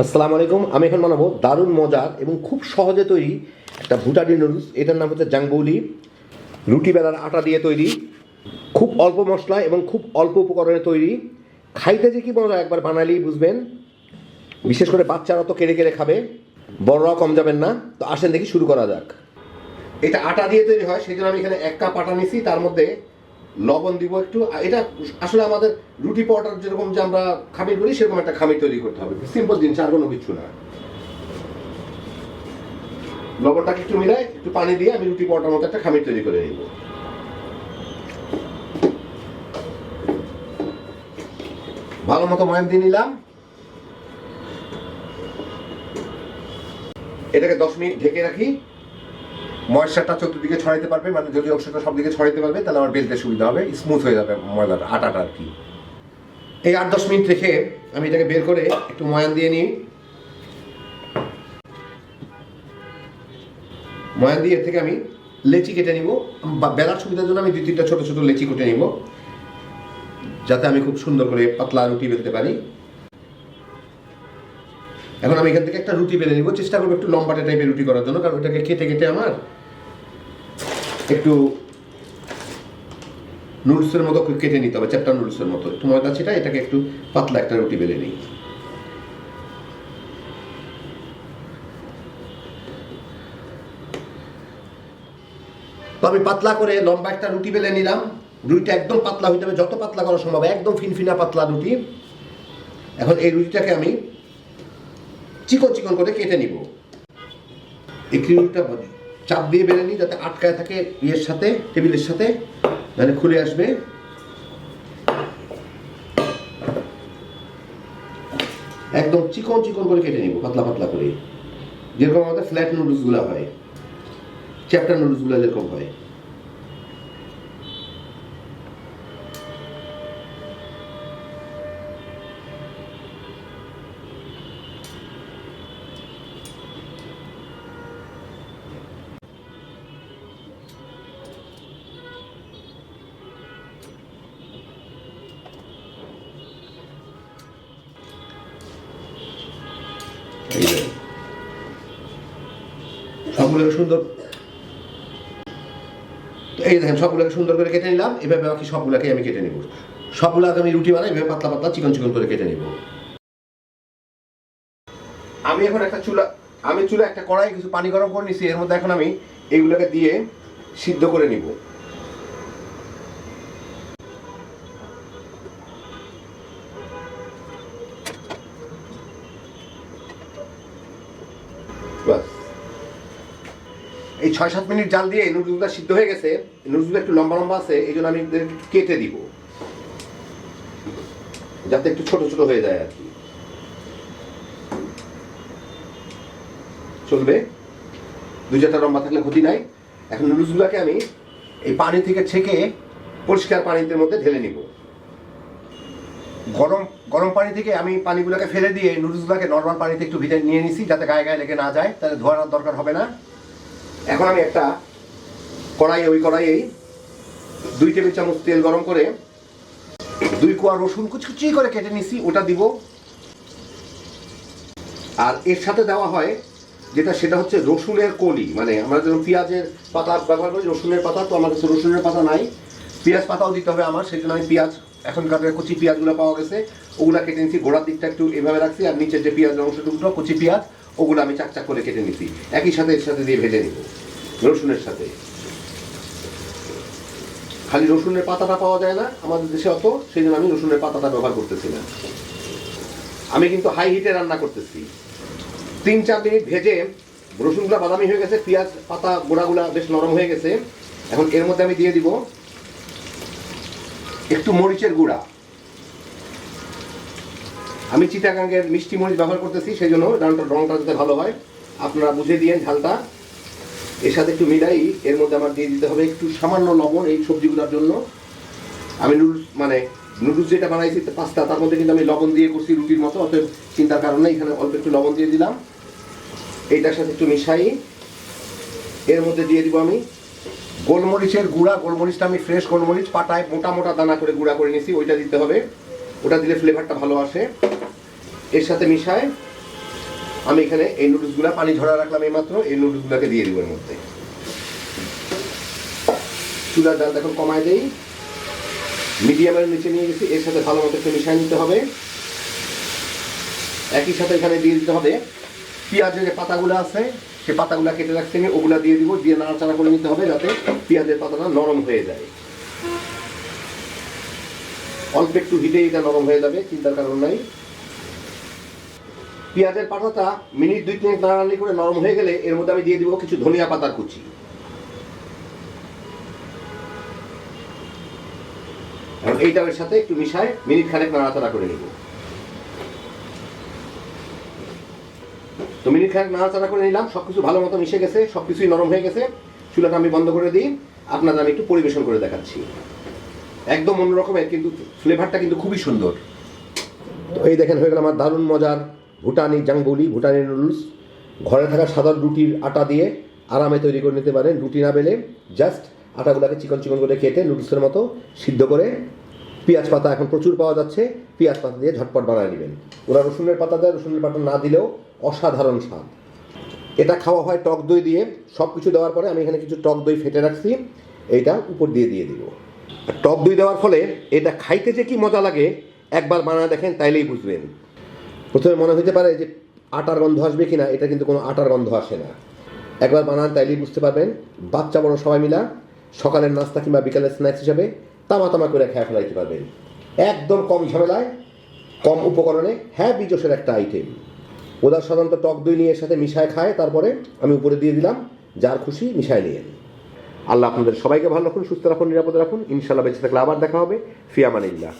আসসালামু আলাইকুম, আমি এখন বানাবো দারুণ মজার এবং খুব সহজে তৈরি একটা ভুটানি নুডলস। এটার নাম হচ্ছে জাংবৌলি। রুটি বেলার আটা দিয়ে তৈরি। খুব অল্প মশলা এবং খুব অল্প উপকরণে তৈরি। খাইতে যে কি মজা, একবার বানালেই বুঝবেন। বিশেষ করে বাচ্চারা তো কেড়ে কেড়ে খাবে, বড়রাও কম যাবেন না। তো আসেন দেখি শুরু করা যাক। এটা আটা দিয়ে তৈরি হয় সেই জন্য আমি এখানে এক কাপ আটা নিছি তার মধ্যে লবণ দিব একটু। এটা আসলে আমাদের রুটি পরোটার যেরকম যে আমরা খামির বলি সেরকম একটা খামির তৈরি করতে হবে। সিম্পল জিনিস, আর কোনো কিছু না। লবণটাকে একটু মিলাই, একটু পানি দিয়ে আমি রুটি পাউডার মতো একটা খামির তৈরি করে নিব। ভালো মতো ময়াম দিয়ে নিলাম। এটাকে দশ মিনিট ঢেকে রাখি। ময়েশ্চারটা চতুর্দিকে ছড়াইতে পারবে মানে যদি অংশটা সব দিকে ছড়াইতে পারবে, তাহলে আমার বেলতে সুবিধা হবে স্মুথ হয়ে যাবে ময়দাটা আটাটা আর কি। এই আট দশ মিনিট রেখে আমি এটাকে বের করে একটু ময়ান দিয়ে নিই। ময়ান দিয়ে থেকে আমি লেচি কেটে নিব। বা বেলার সুবিধার জন্য আমি দুই তিনটা ছোট ছোট লেচি কেটে নিব, যাতে আমি খুব সুন্দর করে পাতলা রুটি বেলতে পারি। এখন আমি এখান থেকে একটা রুটি বেলে নিব। চেষ্টা করব একটু লম্বাটে টাইপের রুটি করার জন্য, কারণ ওটাকে কেটে কেটে আমার একটু নুডলসের মতো কেটে নিতে হবে চ্যাপ্টার নুডলসের মতো। একটু ময়দা ছিটা, এটাকে একটু পাতলা একটা রুটি বেলে নিই। তো আমি পাতলা করে লম্বা একটা রুটি বেলে নিলাম। রুটিটা একদম পাতলা হইতে হবে, যত পাতলা করা সম্ভব, একদম ফিনফিনা পাতলা রুটি। এখন এই রুটিটাকে আমি চিকন চিকন করে কেটে নিব। এই ক্রিমটা চাপ দিয়ে বেড়ে নিই যাতে আটকায় থাকে ইয়ের সাথে, টেবিলের সাথে মানে খুলে আসবে। একদম চিকন চিকন করে কেটে নিব, পাতলা পাতলা করে। যেরকম আমাদের ফ্ল্যাট নুডলসগুলো হয় চ্যাপ্টার নুডলসগুলো যেরকম হয়। এই যে। সবগুলোকে সুন্দর। এই দেখেন, সবগুলোকে সুন্দর করে কেটে নিলাম। এভাবে বাকি সবগুলোকে আমি কেটে নিব। সবগুলোকে আমি রুটি বানাই, এভাবে পাতলা পাতলা চিকন চিকন করে কেটে নিব। আমি এখন একটা চুলা আমি চুলা একটা কড়াই, কিছু পানি গরম করে নিছি। এর মধ্যে এখন আমি এইগুলোকে দিয়ে সিদ্ধ করে নিব। এই ছয় সাত মিনিট জাল দিয়ে নুডলসগুলো সিদ্ধ হয়ে গেছে। নুডলসগুলো একটু লম্বা লম্বা আছে, এই জন্য আমি কেটে দিব। যাতে একটু ছোট ছোট হয়ে যায় আর কি। চলবে? দুই চারটা লম্বা থাকলে ক্ষতি নাই। এখন নুডলসগুলোকে আমি এই পানি থেকে ছেঁকে পরিষ্কার পানিতে মধ্যে ঢেলে নিব। গরম গরম পানি থেকে আমি পানিগুলোকে ফেলে দিয়ে নুডলসগুলোকে নর্মাল পানিতে একটু ভিজে নিয়ে নিছি যাতে গায়ে গায়ে লেগে না যায়, তাহলে ধোয়ার দরকার হবে না। এখন আমি একটা কড়াই ওই কড়াইয়েই দুই টেবিল চামচ তেল গরম করে দুই কোয়া রসুন কুচকুচি করে কেটে নিছি, ওটা দিব। আর এর সাথে দেওয়া হয় যেটা, সেটা হচ্ছে রসুনের কলি। মানে আমরা যেমন পেঁয়াজের পাতা ব্যবহার করি, রসুনের পাতা, তো আমার কাছে রসুনের পাতা নাই। পেঁয়াজ পাতাও দিতে হবে আমার, সেই জন্য আমি পেঁয়াজ এখনকার কচি পেঁয়াজগুলো পাওয়া গেছে, ওগুলা কেটে নিচ্ছি গোড়ার দিকটা একটু এভাবে রাখছি, আর নিচের যে পেঁয়াজের অংশটুকু, কচি পেঁয়াজ, ওগুলো আমি চাক চাক করে কেটে নিচ্ছি একই সাথে এর সাথে দিয়ে ভেজে নিব, রসুনের সাথে। খালি রসুনের পাতাটা পাওয়া যায় না, আমাদের দেশে অত, সেই জন্য আমি রসুনের পাতাটা ব্যবহার করতেছি না। আমি কিন্তু হাই হিটে রান্না করতেছি। তিন চার মিনিট ভেজে রসুনগুলো বাদামি হয়ে গেছে, পেঁয়াজ পাতা গোড়াগুলা বেশ নরম হয়ে গেছে। এখন এর মধ্যে আমি দিয়ে দিব একটু মরিচের গুঁড়া। আমি চিটাগাঙ্গের মিষ্টি মরিচ ব্যবহার করতেছি, সেই জন্য রান্নাটা রংটা যাতে ভালো হয়, আপনারা বুঝে দিয়েন ঝালটা। এর সাথে একটু মিলাই, এর মধ্যে আমার দিয়ে দিতে হবে একটু সামান্য লবণ এই সবজিগুলোর জন্য। আমি নুডলস মানে নুডলস যেটা বানাইছি পাস্তা, তার মধ্যে কিন্তু আমি লবণ দিয়ে করছি রুটির মতো, অতএব চিন্তার কারণে এখানে অল্প একটু লবণ দিয়ে দিলাম। এইটার সাথে একটু মিশাই। এর মধ্যে দিয়ে দিব আমি গোলমরিচের গুঁড়া, গোলমরিচটা আমি ফ্রেশ গোলমরিচ, পাটায় মোটা মোটা দানা করে গুঁড়া করে নিয়েছি, ওইটা দিতে হবে। ওটা দিলে ফ্লেভারটা ভালো আসে। এর সাথে মিশায় আমি এখানে এই নুডলসগুলো পানি ঝরা রাখলাম এই মাত্র এই নুডলসগুলোকে দিয়ে দিব এর মধ্যে। চুলার ডাল এখন কমায় দেই। মিডিয়ামের নিচে নিয়ে গেছি, এর সাথে ভালো মতো একটু মিশিয়ে নিতে হবে। একই সাথে এখানে দিয়ে দিতে হবে পেঁয়াজের যে পাতাগুলো আছে সে পাতাগুলো কেটে রাখছি, আমি ওগুলা দিয়ে দিব, দিয়ে নাড়াচাড়া করে নিতে হবে যাতে পেঁয়াজের পাতাটা নরম হয়ে যায়। অল্প একটু হিটে এটা নরম হয়ে যাবে, চিন্তার কারণ নাই। পেঁয়াজের পাতাটা মিনিট দুই তিন নাড়ানি করে নরম হয়ে গেলে এর মধ্যে আমি দিয়ে দিব কিছু ধনিয়া পাতার কুচি। এবং এইটা সাথে একটু মিশায় মিনিট খানেক নাড়াচাড়া করে নিব। তো মিনিট খানেক নাড়াচাড়া করে নিলাম সব কিছু ভালো মতো মিশে গেছে সব কিছুই নরম হয়ে গেছে। চুলাটা আমি বন্ধ করে দিই, আপনাদের আমি একটু পরিবেশন করে দেখাচ্ছি। একদম অন্যরকমের কিন্তু ফ্লেভারটা কিন্তু খুবই সুন্দর। তো এই দেখেন হয়ে গেল আমার দারুণ মজার ভুটানি জাংবুলি, ভুটানি নুডলস ঘরে থাকা সাদা রুটির আটা দিয়ে আরামে তৈরি করে নিতে পারেন রুটি না বেলে। জাস্ট আটাগুলোকে চিকন চিকন করে কেটে নুডলসের মতো সিদ্ধ করে পেঁয়াজ পাতা এখন প্রচুর পাওয়া যাচ্ছে, পেঁয়াজ পাতা দিয়ে ঝটপট বানায় নেবেন। ওরা রসুনের পাতা দেয়, রসুনের পাতা না দিলেও অসাধারণ স্বাদ। এটা খাওয়া হয় টক দই দিয়ে সব কিছু দেওয়ার পরে আমি এখানে কিছু টক দই ফেটে রাখছি, এইটা উপর দিয়ে দিয়ে দিব। টক দই দেওয়ার ফলে এটা খাইতে যে কি মজা লাগে, একবার বানায় দেখেন তাইলেই বুঝবেন। প্রথমে মনে হতে পারে যে আটার গন্ধ আসবে কিনা, এটা কিন্তু কোনো আটার গন্ধ আসে না। একবার বানান তাইলেই বুঝতে পারবেন, বাচ্চা বড় সবাই মিলা, সকালের নাস্তা কিংবা বিকালের স্ন্যাক্স হিসাবে তামা করে খেয়ে ফেলাইতে পারবেন একদম কম ঝামেলায়, কম উপকরণে হ্যাঁ বিজসের একটা আইটেম ওরা সাধারণত টক দই নিয়ে এর সাথে মিশায় খায়, তারপরে আমি উপরে দিয়ে দিলাম, যার খুশি মিশায় নিয়ে। আল্লাহ আপনাদের সবাইকে ভালো রাখুন, সুস্থ রাখুন, নিরাপদ রাখুন। ইনশাল্লাহ বেঁচে থাকলে আবার দেখা হবে। ফিয়ামানিল্লাহ